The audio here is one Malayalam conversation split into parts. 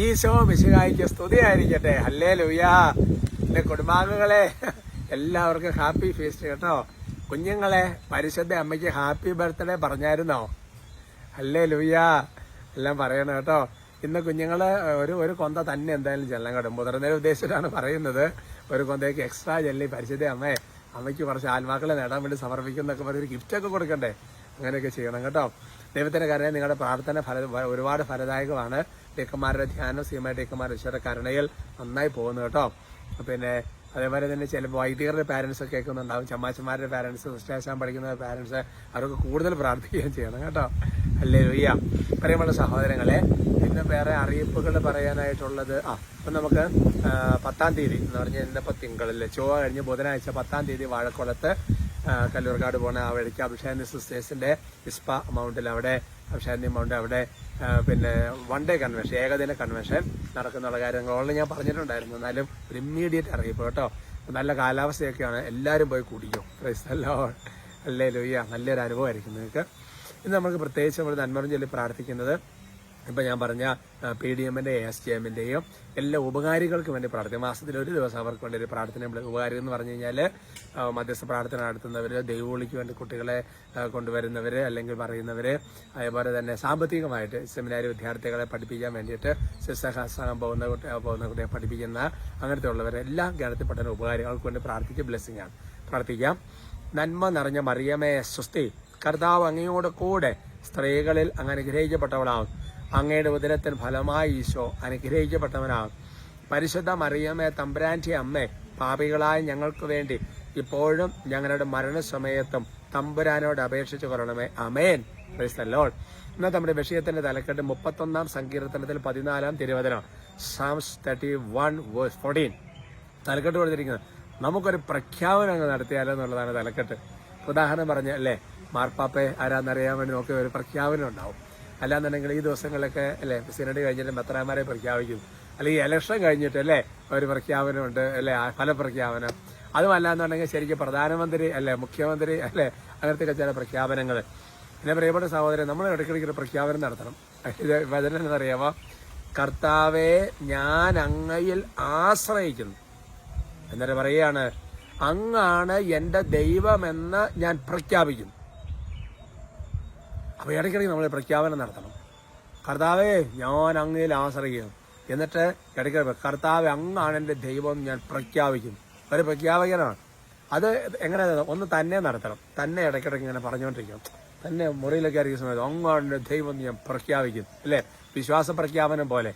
ഈശോ മിശിഹായിക്ക് സ്തുതിയായിരിക്കട്ടെ. അല്ലേ ലുയാ എന്റെ കുടുംബാംഗങ്ങളെ എല്ലാവർക്കും ഹാപ്പി ഫീസ്റ്റ് കേട്ടോ. കുഞ്ഞുങ്ങളെ പരിശുദ്ധ അമ്മയ്ക്ക് ഹാപ്പി ബർത്ത്ഡേ പറഞ്ഞായിരുന്നോ? അല്ലേ ലുയാ എല്ലാം പറയണം കേട്ടോ. ഇന്ന് കുഞ്ഞുങ്ങൾ ഒരു ഒരു കൊന്ത തന്നെ എന്തായാലും ചെല്ലാൻ കേട്ടോ. മുതിർന്നതിനെ ഉദ്ദേശിച്ചിട്ടാണ് പറയുന്നത്. ഒരു കൊന്തയ്ക്ക് എക്സ്ട്രാ ചെല്ലി പരിശുദ്ധ അമ്മയെ അമ്മയ്ക്ക് കുറച്ച് ആത്മാക്കളെ നേടാൻ വേണ്ടി സമർപ്പിക്കുന്നൊക്കെ പറഞ്ഞൊരു ഒരു ഗിഫ്റ്റ് ഒക്കെ കൊടുക്കണ്ടേ? അങ്ങനെയൊക്കെ ചെയ്യണം കേട്ടോ. ദൈവത്തിന്റെ കാര്യം നിങ്ങളുടെ പ്രാർത്ഥന ഫല ഒരുപാട് ഫലദായകമാണ്. ടീക്കന്മാരുടെ ധ്യാനം സീമായ ടീക്കന്മാരുടെ ഈശ്വര കരുണയിൽ നന്നായി പോകുന്നു കേട്ടോ. പിന്നെ അതേപോലെ തന്നെ ചില വൈദികരുടെ പാരൻസ് ഒക്കെ കേൾക്കുന്നുണ്ടാവും. ചമ്മാച്ചന്മാരുടെ പാരൻസ് ക്രിസ്ത്യാശാൻ പഠിക്കുന്ന പാരൻസ് അവർക്ക് കൂടുതൽ പ്രാർത്ഥിക്കുകയും ചെയ്യണം കേട്ടോ. അല്ലേ ലുയ്യ പറയുമ്പോൾ സഹോദരങ്ങളെ പിന്നെ വേറെ അറിയിപ്പുകൾ പറയാനായിട്ടുള്ളത് ആ ഇപ്പം നമുക്ക് പത്താം തീയതി എന്ന് പറഞ്ഞാൽ ഇന്നിപ്പോൾ തിങ്കളിൽ ചൊവ്വ കഴിഞ്ഞ് ബുധനാഴ്ച പത്താം തീയതി വാഴക്കുളത്ത് കല്ലൂർക്കാട് പോണ ആ വഴിക്ക് അഭിഷേക് സിസ്റ്റേഴ്സിന്റെ ഇസ്പ മൗണ്ടിൽ അവിടെ അഭിഷേക് മൗണ്ട് അവിടെ പിന്നെ വൺ ഡേ കൺവെൻഷൻ ഏകദിന കൺവെൻഷൻ നടക്കുന്നുള്ള കാര്യങ്ങൾ ഓൾറെഡി ഞാൻ പറഞ്ഞിട്ടുണ്ടായിരുന്നു. എന്നാലും ഒരു ഇമ്മീഡിയറ്റ് അറിയിപ്പ് കേട്ടോ. നല്ല കാലാവസ്ഥയൊക്കെയാണ്. എല്ലാവരും പോയി കുടിക്കും. പ്രൈസല്ലോ അല്ലേ ലൊയ്യ നല്ലൊരു അനുഭവമായിരിക്കും നിങ്ങൾക്ക്. ഇന്ന് നമുക്ക് പ്രത്യേകിച്ച് നമ്മൾ നന്മറും ചൊല്ലി പ്രാർത്ഥിക്കുന്നത് ഇപ്പം ഞാൻ പറഞ്ഞ പി ഡി എമ്മിന്റെ എസ് ടി എമ്മിന്റെയും എല്ലാ ഉപകാരികൾക്കും വേണ്ടി പ്രാർത്ഥിക്കും. മാസത്തിൽ ഒരു ദിവസം അവർക്ക് വേണ്ടി ഒരു പ്രാർത്ഥന ഉപകാരി എന്ന് പറഞ്ഞു കഴിഞ്ഞാൽ മധ്യസ്ഥ പ്രാർത്ഥന നടത്തുന്നവർ ദൈവവിളിക്ക് വേണ്ടി കുട്ടികളെ കൊണ്ടുവരുന്നവർ അല്ലെങ്കിൽ പറയുന്നവർ അതേപോലെ തന്നെ സാമ്പത്തികമായിട്ട് സെമിനാരി വിദ്യാർത്ഥികളെ പഠിപ്പിക്കാൻ വേണ്ടിയിട്ട് ശിക്ഷാസ്ഥാനം പോകുന്ന കുട്ടി പോകുന്ന കുട്ടിയെ പഠിപ്പിക്കുന്ന അങ്ങനത്തെ ഉള്ളവരെല്ലാം ഗണത്തിൽപ്പെട്ട ഉപകാരികൾക്ക് വേണ്ടി പ്രാർത്ഥിക്കുക ബ്ലെസ്സിങ് ആണ്. പ്രാർത്ഥിക്കാം. നന്മ നിറഞ്ഞ മറിയമേ സ്വസ്തി. കർത്താവ് അങ്ങയോട് കൂടെ സ്ത്രീകളിൽ അങ്ങനെ അനുഗ്രഹിക്കപ്പെട്ടവളാകും അങ്ങയുടെ ഉദരത്തിൽ ഫലമായി ഈശോ അനുഗ്രഹിക്കപ്പെട്ടവനാകും. പരിശുദ്ധ മറിയമ്മേ തമ്പുരാന്റെ അമ്മേ പാപികളായ ഞങ്ങൾക്ക് വേണ്ടി ഇപ്പോഴും ഞങ്ങളുടെ മരണസമയത്തും തമ്പുരാനോട് അപേക്ഷിച്ചു കൊള്ളണമേ. അമേൻ ക്രൈസ്തലോൾ ഇന്നത്തെ നമ്മുടെ വിഷയത്തിന്റെ തലക്കെട്ട് മുപ്പത്തൊന്നാം സങ്കീർത്തനത്തിൽ പതിനാലാം തിരുവചനം. Psalms thirty one verse fourteen തലക്കെട്ട് കൊടുത്തിരിക്കുന്നത് നമുക്കൊരു പ്രഖ്യാപനം അങ്ങ് നടത്തിയാലോ എന്നുള്ളതാണ് തലക്കെട്ട്. ഉദാഹരണം പറഞ്ഞ അല്ലേ? മാർപ്പാപ്പയെ ആരാന്നറിയാൻ വേണ്ടി നോക്കിയ ഒരു പ്രഖ്യാപനം ഉണ്ടാവും. അല്ലാന്നുണ്ടെങ്കിൽ ഈ ദിവസങ്ങളിലൊക്കെ അല്ലേ സിനഡ് കഴിഞ്ഞിട്ട് മെത്രാമാരെ പ്രഖ്യാപിക്കും. അല്ലെങ്കിൽ ഇലക്ഷൻ കഴിഞ്ഞിട്ട് അല്ലേ ഒരു പ്രഖ്യാപനമുണ്ട് അല്ലേ ഫലപ്രഖ്യാപനം അതുമല്ലാന്നുണ്ടെങ്കിൽ ശരിക്കും പ്രധാനമന്ത്രി അല്ലേ മുഖ്യമന്ത്രി അല്ലേ അങ്ങനത്തെ ചില പ്രഖ്യാപനങ്ങൾ. പിന്നെ പ്രിയപ്പെട്ട സഹോദരൻ നമ്മൾ ഇടയ്ക്കിടയ്ക്ക് ഒരു പ്രഖ്യാപനം നടത്തണം. ഇത് വചനം എന്നറിയാമോ കർത്താവെ ഞാൻ അങ്ങയിൽ ആശ്രയിക്കുന്നു. എന്നിട്ട് പറയാണ് അങ്ങാണ് എന്റെ ദൈവമെന്ന് ഞാൻ പ്രഖ്യാപിക്കുന്നു. അപ്പൊ ഇടയ്ക്കിടയ്ക്ക് നമ്മൾ പ്രഖ്യാപനം നടത്തണം. കർത്താവേ ഞാൻ അങ്ങയിൽ ആശ്രയിക്കുന്നു എന്നിട്ട് ഇടയ്ക്ക് കർത്താവ് അങ്ങാണ് എന്റെ ദൈവം ഞാൻ പ്രഖ്യാപിക്കും ഒരു പ്രഖ്യാപകനാണ്. അത് എങ്ങനെ ഒന്ന് തന്നെ നടത്തണം. തന്നെ ഇടയ്ക്കിടയ്ക്ക് ഇങ്ങനെ പറഞ്ഞുകൊണ്ടിരിക്കണം തന്നെ മുറിയിലൊക്കെ ആയിരിക്കും സമയത്ത് അങ്ങാണ് ദൈവം ഞാൻ പ്രഖ്യാപിക്കും അല്ലേ? വിശ്വാസ പ്രഖ്യാപനം പോലെ.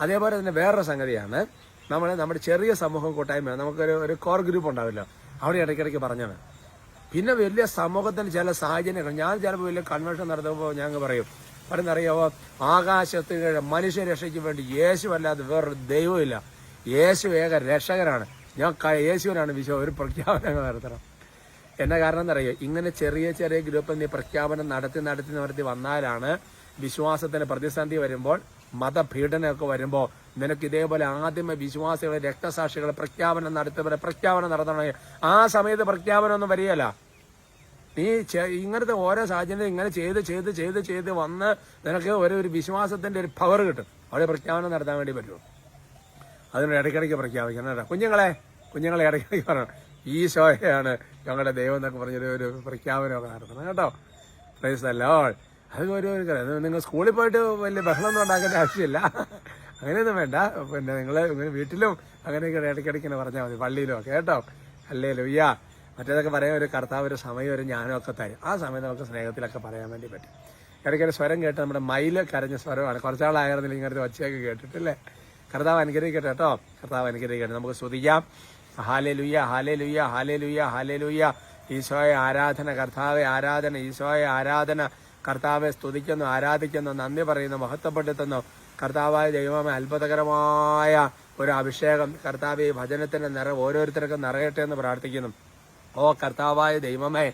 അതേപോലെ തന്നെ വേറൊരു സംഗതിയാണ്. നമ്മൾ നമ്മുടെ ചെറിയ സമൂഹം കൂട്ടായ്മ നമുക്കൊരു ഒരു കോർ ഗ്രൂപ്പ് ഉണ്ടാവില്ല. അവിടെ ഇടയ്ക്കിടയ്ക്ക് പറഞ്ഞാണ് പിന്നെ വലിയ സമൂഹത്തിന് ചില സാഹചര്യങ്ങൾ. ഞാൻ ചിലപ്പോൾ വലിയ കൺവെൻഷൻ നടത്തുമ്പോൾ ഞങ്ങൾ പറയും. പറയുന്നറിയാവോ ആകാശത്ത് മനുഷ്യ രക്ഷയ്ക്ക് വേണ്ടി യേശു അല്ലാതെ വേറൊരു ദൈവമില്ല യേശു ഏക രക്ഷകനാണ്. ഞാൻ യേശുവിനാണ് വിശ്വ ഒരു പ്രഖ്യാപനം നടത്തണം. എന്ന കാരണം എന്നറിയോ? ഇങ്ങനെ ചെറിയ ചെറിയ ഗ്രൂപ്പിൽ നീ പ്രഖ്യാപനം നടത്തി നടത്തി നടത്തി വന്നാലാണ് വിശ്വാസത്തിന് പ്രതിസന്ധി വരുമ്പോൾ മതപീഡനമൊക്കെ വരുമ്പോൾ നിനക്ക് ഇതേപോലെ ആദ്യമേ വിശ്വാസികളെ രക്തസാക്ഷികളെ പ്രഖ്യാപനം നടത്തിയവരെ പ്രഖ്യാപനം നടത്തണമെങ്കിൽ ആ സമയത്ത് പ്രഖ്യാപനം ഒന്നും വരികയല്ല. നീ ഇങ്ങനത്തെ ഓരോ സാഹചര്യം ഇങ്ങനെ ചെയ്ത് ചെയ്ത് ചെയ്ത് ചെയ്ത് വന്ന് നിനക്ക് ഒരു ഒരു വിശ്വാസത്തിന്റെ ഒരു പവർ കിട്ടും. അവിടെ പ്രഖ്യാപനം നടത്താൻ വേണ്ടി പറ്റുള്ളൂ അതിന് ഇടയ്ക്കിടയ്ക്ക് പ്രഖ്യാപിക്കണം കേട്ടോ. കുഞ്ഞുങ്ങളെ കുഞ്ഞുങ്ങളെ ഇടയ്ക്കിടയ്ക്ക് പറയണം. ഈ ഈശോയാണ് ഞങ്ങളുടെ ദൈവം എന്നൊക്കെ പറഞ്ഞൊരു ഒരു പ്രഖ്യാപനമൊക്കെ നടത്തണം കേട്ടോ. പ്രൈസ് അല്ലോൾ അത് ഒരു നിങ്ങൾ സ്കൂളിൽ പോയിട്ട് വലിയ ബഹളമൊന്നും ഉണ്ടാക്കേണ്ട ആവശ്യമില്ല. അങ്ങനെയൊന്നും വേണ്ട. പിന്നെ നിങ്ങൾ വീട്ടിലും അങ്ങനെയൊക്കെ ഇടയ്ക്കിടയ്ക്ക് ഇങ്ങനെ പറഞ്ഞാൽ മതി. പള്ളിയിലും ഒക്കെ കേട്ടോ. അല്ലേ ലുയ്യ മറ്റേതൊക്കെ പറയാൻ ഒരു കർത്താവ് ഒരു സമയം ഒരു ഞാനൊക്കെ തരും. ആ സമയം നമുക്ക് സ്നേഹത്തിലൊക്കെ പറയാൻ വേണ്ടി പറ്റും. ഇടയ്ക്കൊരു സ്വരം കേട്ട് നമ്മുടെ മയിൽ കരഞ്ഞ സ്വരമാണ്. കുറച്ചാളായിരുന്നില്ല ഇങ്ങനത്തെ ഒച്ചയൊക്കെ കേട്ടിട്ടില്ലേ? കർത്താവ് അനുഗ്രഹിക്കട്ടെ കേട്ടോ. കർത്താവ് അനുഗ്രഹിക്കട്ടെ. നമുക്ക് സ്തുതിക്കാം. ഹാലേ ലുയ്യ ഹാലേ ലുയ്യ ഹാലേ ലുയ്യ ഹാലേ ലുയ്യ ഈശോയെ ആരാധന കർത്താവെ ആരാധന ഈശോയെ ആരാധന. കർത്താവെ സ്തുതിക്കുന്നു ആരാധിക്കുന്നു നന്ദി പറയുന്നു മഹത്വപ്പെടുത്തുന്നു. കർത്താവായ ദൈവമേ അത്ഭുതകരമായ ഒരു അഭിഷേകം കർത്താവ് ഈ ഭജനത്തിന്റെ നിറ ഓരോരുത്തർക്കും നിറയട്ടെ എന്ന് പ്രാർത്ഥിക്കുന്നു. ഓ കർത്താവായ ദൈവമേ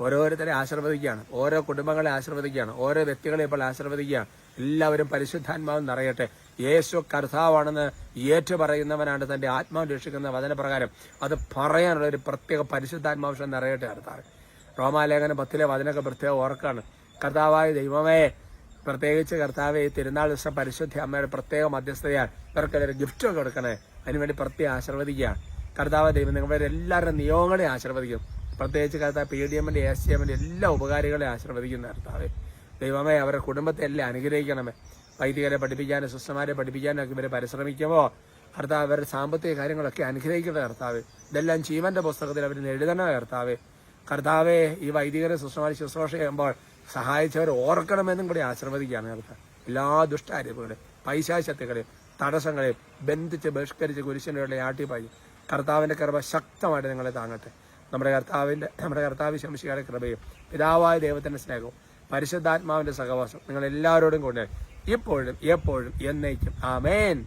ഓരോരുത്തരെ ആശീർവദിക്കുകയാണ് ഓരോ കുടുംബങ്ങളെ ആശീർവദിക്കുകയാണ് ഓരോ വ്യക്തികളെ ഇപ്പോൾ ആശീർവദിക്കുകയാണ്. എല്ലാവരും പരിശുദ്ധാത്മാവ് നിറയട്ടെ. യേശു കർത്താവാണെന്ന് ഏറ്റു പറയുന്നവനാണ് തന്റെ ആത്മാവ് രക്ഷിക്കുന്ന വചനപ്രകാരം. അത് പറയാനുള്ള ഒരു പ്രത്യേക പരിശുദ്ധാത്മാവശ്യം നിറയട്ടെ കർത്താവ്. റോമാലേഖനം പത്തിലെ വചനമൊക്കെ പ്രത്യേകം ഓർക്കാണ് കർത്താവായ ദൈവമേ പ്രത്യേകിച്ച് കർത്താവ് ഈ തിരുനാൾ ദിവസം പരിശുദ്ധ അമ്മയുടെ പ്രത്യേക മധ്യസ്ഥതയാൽ ഇവർക്കെതിരെ ഗിഫ്റ്റ് കൊടുക്കണേ. അതിനുവേണ്ടി പ്രത്യേകം ആശീർവദിക്കുക കർത്താവ് ദൈവം നിങ്ങളുടെ എല്ലാവരുടെ നിയോഗങ്ങളെ ആശീർവദിക്കും. പ്രത്യേകിച്ച് കർത്താവ് പി ഡി എമ്മിന്റെ എസ് സി എമ്മിന്റെ എല്ലാ ഉപകാരികളെ ആശീർവദിക്കുന്ന കർത്താവ്. ദൈവമേ അവരുടെ കുടുംബത്തെ എല്ലാം അനുഗ്രഹിക്കണമേ. വൈദികരെ പഠിപ്പിക്കാനും സിസ്റ്റർമാരെ പഠിപ്പിക്കാനും ഒക്കെ ഇവരെ പരിശ്രമിക്കുമ്പോൾ കർത്താവ് അവരുടെ സാമ്പത്തിക കാര്യങ്ങളൊക്കെ അനുഗ്രഹിക്കുന്ന കർത്താവ്. ഇതെല്ലാം ജീവന്റെ പുസ്തകത്തിൽ അവർ എഴുതണ കർത്താവ്. കർത്താവെ ഈ വൈദികരെ സിസ്റ്റർമാരെ ശുശ്രൂഷ ചെയ്യുമ്പോൾ സഹായിച്ചവർ ഓർക്കണമെന്നും കൂടി ആശ്രവദിക്കുകയാണ് നേരത്തെ എല്ലാ ദുഷ്ടാരിവുകളെയും പൈശാശക്തികളെയും തടസ്സങ്ങളെയും ബന്ധിച്ച് ബഹിഷ്കരിച്ച് കുരിശിനുള്ള ആട്ടിപ്പായി. കർത്താവിന്റെ കൃപ ശക്തമായിട്ട് നിങ്ങളെ താങ്ങട്ടെ. നമ്മുടെ കർത്താവിന്റെ നമ്മുടെ കർത്താവ് ശംശിയുടെ കൃപയും പിതാവായ ദൈവത്തിന്റെ സ്നേഹവും പരിശുദ്ധാത്മാവിന്റെ സഹവാസം നിങ്ങളെല്ലാവരോടും കൊണ്ട് ഇപ്പോഴും എപ്പോഴും എന്നേക്കും. ആമേൻ.